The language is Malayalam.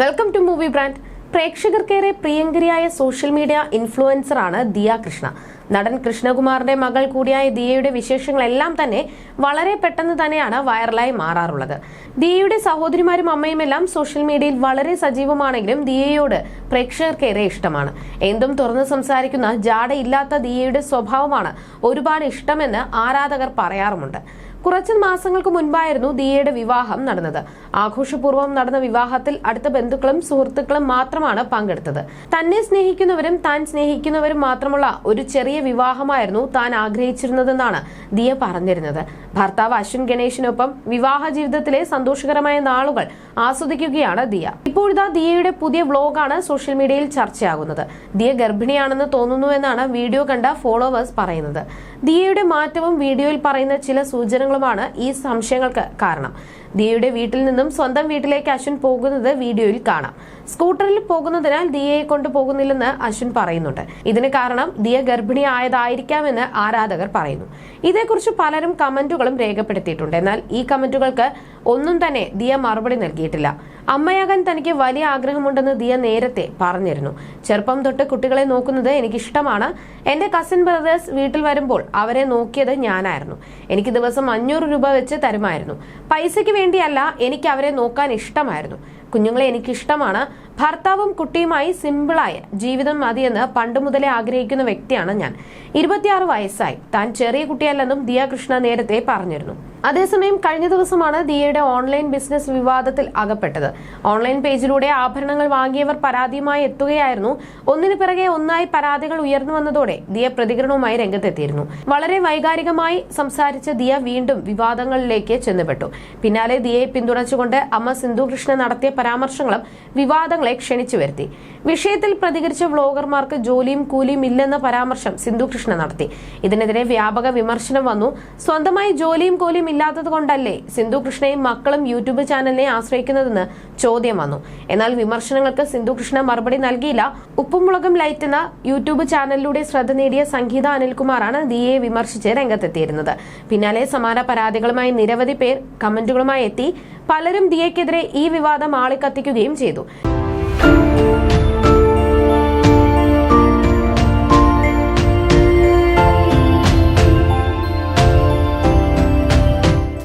വെൽക്കം ടു മൂവി ബ്രാൻഡ് പ്രേക്ഷകർക്കേറെ പ്രിയങ്കരിയായ സോഷ്യൽ മീഡിയ ഇൻഫ്ലുവൻസർ ആണ് ദിയ കൃഷ്ണ. നടൻ കൃഷ്ണകുമാറിന്റെ മകൾ കൂടിയായ ദിയയുടെ വിശേഷങ്ങളെല്ലാം തന്നെ വളരെ പെട്ടെന്ന് തന്നെയാണ് വൈറലായി മാറാറുള്ളത്. ദിയയുടെ സഹോദരിമാരും അമ്മയുമെല്ലാം സോഷ്യൽ മീഡിയയിൽ വളരെ സജീവമാണെങ്കിലും ദിയയോട് പ്രേക്ഷകർക്കേറെ ഇഷ്ടമാണ്. എന്തും തുറന്ന് സംസാരിക്കുന്ന ജാടയില്ലാത്ത ദിയയുടെ സ്വഭാവമാണ് ഒരുപാട് ഇഷ്ടമെന്ന് ആരാധകർ പറയാറുമുണ്ട്. കുറച്ച് മാസങ്ങൾക്ക് മുൻപായിരുന്നു ദിയയുടെ വിവാഹം നടന്നത്. ആഘോഷപൂർവം നടന്ന വിവാഹത്തിൽ അടുത്ത ബന്ധുക്കളും സുഹൃത്തുക്കളും മാത്രമാണ് പങ്കെടുത്തത്. തന്നെ സ്നേഹിക്കുന്നവരും താൻ സ്നേഹിക്കുന്നവരും മാത്രമുള്ള ഒരു ചെറിയ വിവാഹമായിരുന്നു താൻ ആഗ്രഹിച്ചിരുന്നതെന്നാണ് ദിയ പറഞ്ഞിരുന്നത്. ഭർത്താവ് അശ്വിൻ ഗണേഷിനൊപ്പം വിവാഹ ജീവിതത്തിലെ സന്തോഷകരമായ നാളുകൾ ആസ്വദിക്കുകയാണ് ദിയ. ഇപ്പോഴിതാ ദിയയുടെ പുതിയ വ്ലോഗാണ് സോഷ്യൽ മീഡിയയിൽ ചർച്ചയാകുന്നത്. ദിയ ഗർഭിണിയാണെന്ന് തോന്നുന്നുവെന്നാണ് വീഡിയോ കണ്ട ഫോളോവേഴ്സ് പറയുന്നത്. ദിയയുടെ മാറ്റവും വീഡിയോയിൽ പറയുന്ന ചില സൂചനകളുമാണ് ഈ സംശയങ്ങൾക്ക് കാരണം. ദിയയുടെ വീട്ടിൽ നിന്നും സ്വന്തം വീട്ടിലേക്ക് അശ്വിൻ പോകുന്നത് വീഡിയോയിൽ കാണാം. സ്കൂട്ടറിൽ പോകുന്നതിനാൽ ദിയയെ കൊണ്ട് പോകുന്നില്ലെന്ന് അശ്വിൻ പറയുന്നുണ്ട്. ഇതിന് കാരണം ദിയ ഗർഭിണിയായതായിരിക്കാമെന്ന് ആരാധകർ പറയുന്നു. ഇതേക്കുറിച്ച് പലരും കമന്റുകളും രേഖപ്പെടുത്തിയിട്ടുണ്ട്. എന്നാൽ ഈ കമന്റുകൾക്ക് ഒന്നും തന്നെ ദിയ മറുപടി നൽകിയിട്ടില്ല. അമ്മയാകാൻ തനിക്ക് വലിയ ആഗ്രഹമുണ്ടെന്ന് ദിയ നേരത്തെ പറഞ്ഞിരുന്നു. ചെറുപ്പം തൊട്ട് കുട്ടികളെ നോക്കുന്നത് എനിക്കിഷ്ടമാണ്. എന്റെ കസിൻ ബ്രദേഴ്സ് വീട്ടിൽ വരുമ്പോൾ അവരെ നോക്കിയത് ഞാനായിരുന്നു. എനിക്ക് ദിവസം അഞ്ഞൂറ് രൂപ വെച്ച് തരുമായിരുന്നു. പൈസയ്ക്ക് വേണ്ടിയല്ല എനിക്ക് അവരെ നോക്കാൻ ഇഷ്ടമായിരുന്നു. കുഞ്ഞുങ്ങളെ എനിക്കിഷ്ടമാണ്. ഭർത്താവും കുട്ടിയുമായി സിമ്പിളായ ജീവിതം മതിയെന്ന് പണ്ട് മുതലേ ആഗ്രഹിക്കുന്ന വ്യക്തിയാണ് ഞാൻ. ഇരുപത്തിയാറ് വയസ്സായി. താൻ ചെറിയ കുട്ടിയല്ലെന്നും ദിയാകൃഷ്ണ നേരത്തെ പറഞ്ഞിരുന്നു. അതേസമയം കഴിഞ്ഞ ദിവസമാണ് ദിയയുടെ ഓൺലൈൻ ബിസിനസ് വിവാദത്തിൽ അകപ്പെട്ടത്. ഓൺലൈൻ പേജിലൂടെ ആഭരണങ്ങൾ വാങ്ങിയവർ പരാതിയുമായി എത്തുകയായിരുന്നു. ഒന്നിനു പിറകെ ഒന്നായി പരാതികൾ ഉയർന്നു വന്നതോടെ ദിയ പ്രതികരണവുമായി രംഗത്തെത്തിയിരുന്നു. വളരെ വൈകാരികമായി സംസാരിച്ച ദിയ വീണ്ടും വിവാദങ്ങളിലേക്ക് ചെന്നുപെട്ടു. പിന്നാലെ ദിയയെ പിന്തുണച്ചുകൊണ്ട് അമ്മ സിന്ധു കൃഷ്ണ നടത്തിയ പരാമർശങ്ങളും വിവാദങ്ങളെ ക്ഷണിച്ചു വരുത്തി. വിഷയത്തിൽ പ്രതികരിച്ച വ്ലോഗർമാർക്ക് ജോലിയും കൂലിയും ഇല്ലെന്ന പരാമർശം സിന്ധുകൃഷ്ണ നടത്തി. ഇതിനെതിരെ വ്യാപക വിമർശനം വന്നു. സ്വന്തമായി ജോലിയും കൂലിയും ഇല്ലാത്തത് കൊണ്ടല്ലേ സിന്ധു കൃഷ്ണയും മക്കളും യൂട്യൂബ് ചാനലിനെ ആശ്രയിക്കുന്നതെന്ന് ചോദ്യം വന്നു. എന്നാൽ വിമർശനങ്ങൾക്ക് സിന്ധു കൃഷ്ണ മറുപടി നൽകിയില്ല. ഉപ്പും മുളകും ലൈറ്റ് എന്ന യൂട്യൂബ് ചാനലിലൂടെ ശ്രദ്ധ നേടിയ സംഗീത അനിൽകുമാറാണ് ദിയെ വിമർശിച്ച് രംഗത്തെത്തിയിരുന്നത്. പിന്നാലെ സമാന പരാതികളുമായി നിരവധി പേർ കമന്റുകളുമായി എത്തി. പലരും ദിയയ്ക്കെതിരെ ഈ വിവാദം ആളിക്കത്തിക്കുകയും ചെയ്തു.